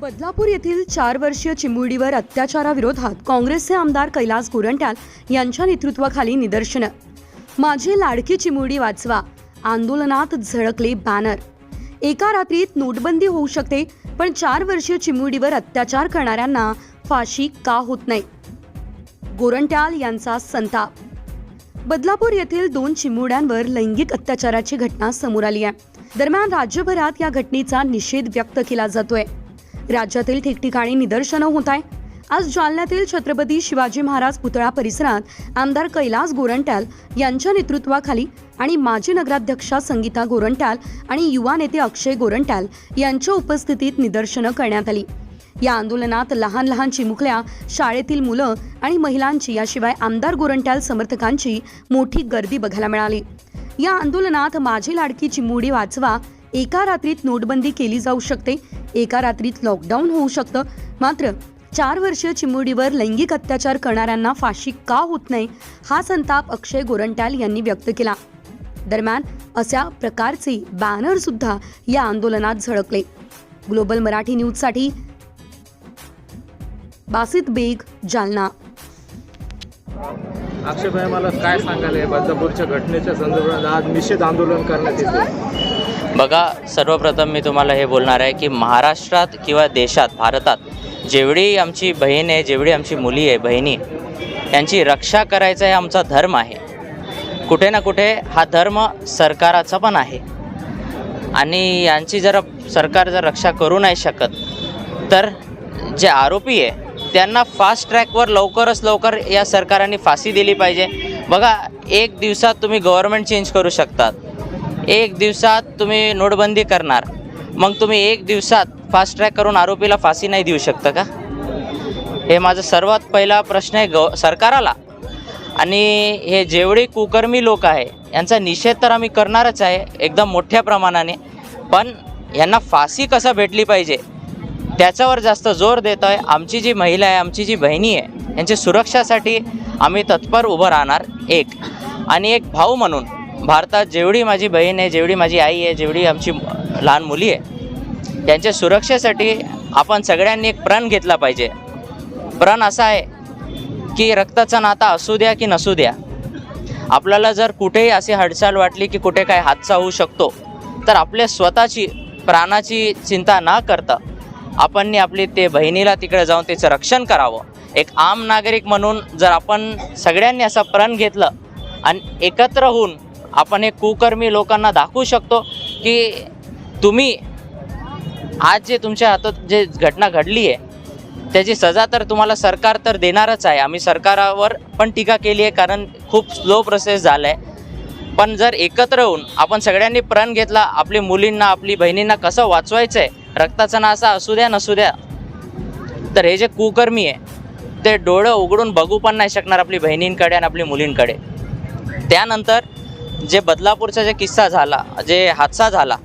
बदलापूर येथील चार वर्षीय चिमुरडीवर अत्याचाराविरोधात काँग्रेसचे आमदार कैलास गोरंट्याल यांच्या नेतृत्वाखाली निदर्शनं. माझी लाडकी चिमुरडी वाचवा आंदोलनात झळकले बॅनर एका रात्रीत नोटबंदी होऊ शकते पण चार वर्षीय चिमुरडीवर अत्याचार करणाऱ्यांना फाशी का होत नाही? गोरंट्याल यांचा संताप. बदलापूर येथील दोन चिमुरड्यांवर लैंगिक अत्याचाराची घटना समोर आली आहे. दरम्यान राज्यभरात या घटनेचा निषेध व्यक्त केला जातोय. राज्यातील ठिकठिकाणी निदर्शनं होत आहे आज जालन्यातील छत्रपती शिवाजी महाराज पुतळा परिसरात आमदार कैलास गोरंट्याल यांच्या नेतृत्वाखाली आणि माजी नगराध्यक्षा संगीता गोरंट्याल आणि युवा नेते अक्षय गोरंट्याल यांच्या उपस्थितीत निदर्शनं करण्यात आली. या आंदोलनात लहान लहान चिमुकल्या शाळेतील मुलं आणि महिलांची याशिवाय आमदार गोरंट्याल समर्थकांची मोठी गर्दी बघायला मिळाली. या आंदोलनात माझी लाडकी चिमुडी वाचवा एका रात्रीत नोटबंदी केली जाऊ शकते एका रात्रीत लॉकडाऊन होऊ शकतं. मात्र चार वर्षीय चिमुडीवर लैंगिक अत्याचार करणाऱ्यांना फाशी का होत नाही हा संताप अक्षय गोरंट्याल यांनी व्यक्त केला. दरम्यान अशा प्रकारचे बॅनर सुद्धा या आंदोलनात झळकले. ग्लोबल मराठी न्यूजसाठी बासित बेग जालना. अक्षय भाई मला काय सांगायला बदलापूरच्या घटनेच्या संदर्भात आज निषेध आंदोलन करण्यात येते बघा सर्वप्रथम मी तुम्हाला हे बोलणार आहे की महाराष्ट्रात किंवा देशात भारतात जेवढी आमची बहीण आहे जेवढी आमची मुली आहे बहिणी यांची रक्षा करायचा हे आमचा धर्म आहे. कुठे ना कुठे हा धर्म सरकाराचा पण आहे. आणि यांची जर सरकार जर रक्षा करू नाही शकत तर जे आरोपी आहे त्यांना फास्ट ट्रॅकवर लवकरच लवकर या सरकाराने फाशी दिली पाहिजे. बघा एक दिवसात तुम्ही गव्हर्नमेंट चेंज करू शकतात. एक दिवसात तुम्ही नोटबंदी करणार. मग तुम्ही एक दिवसात फास्ट ट्रॅक करून आरोपीला फाशी नाही देऊ शकता का? हे माझा सर्वात पहिला प्रश्न आहे गव सरकाराला. आणि हे जेवढे कुकर्मी लोक आहे यांचा निषेध तर आम्ही करणारच आहे एकदम मोठ्या प्रमाणाने. पण यांना फाशी कसा भेटली पाहिजे त्याच्यावर जास्त जोर देतो आहे आमची जी महिला आहे आमची जी बहिणी आहे यांची सुरक्षासाठी आम्ही तत्पर उभं राहणार एक. आणि एक भाऊ म्हणून भारतात जेवढी माझी बहीण आहे जेवढी माझी आई आहे जेवढी आमची लहान मुली आहे त्यांच्या सुरक्षेसाठी आपण सगळ्यांनी एक प्रण घेतला पाहिजे. प्रण असा आहे की रक्ताचा नाता असू द्या की नसू द्या आपल्याला जर कुठेही अशी हडचाल वाटली की कुठे काय हादसा होऊ शकतो तर आपल्या स्वतःची प्राणाची चिंता न करता आपण आपली ते बहिणीला तिकडे जाऊन त्याचं रक्षण करावं. एक आम नागरिक म्हणून जर आपण सगळ्यांनी असा प्रण घेतलं आणि एकत्र होऊन आपण हे कुकर्मी लोकांना दाखवू शकतो की तुम्ही आज जे तुमच्या हातात जे घटना घडली आहे त्याची सजा तर तुम्हाला सरकार तर देणारच आहे. आम्ही सरकारावर पण टीका केली आहे कारण खूप स्लो प्रोसेस झाला आहे पण जर एकत्र होऊन आपण सगळ्यांनी प्रण घेतला आपली मुलींना आपली बहिणींना कसं वाचवायचं आहे रक्ताचा नासा असू द्या नसू द्या. तर हे जे कुकर्मी आहे ते डोळं उघडून बघू पण नाही शकणार आपली बहिणींकडे आणि आपली मुलींकडे. त्यानंतर जे बदलापूरचा जे किस्सा झाला जे हादसा झाला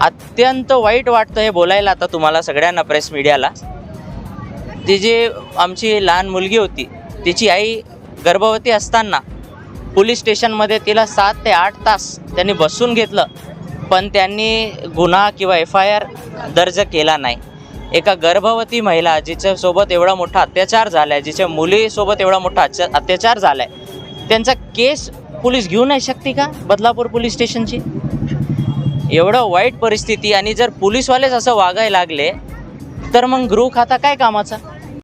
अत्यंत वाईट वाटतं हे बोलायला आता तुम्हाला सगळ्यांना प्रेस मीडियाला ती जी आमची लहान मुलगी होती तिची आई गर्भवती असताना पोलीस स्टेशनमध्ये तिला सात ते आठ तास त्यांनी बसून घेतलं पण त्यांनी गुन्हा किंवा एफ आय आर दर्ज केला नाही. एका गर्भवती महिला जिच्यासोबत एवढा मोठा अत्याचार झाला आहे जिच्या मुलीसोबत एवढा मोठा अत्याचार झाला आहे त्यांचा केस पोलीस घेऊ नाही शकते का बदलापूर पोलीस स्टेशनची? एवढं वाईट परिस्थिती आणि जर पोलीसवालेच असं वागायला लागले तर मग गृह खाता काय कामाचा?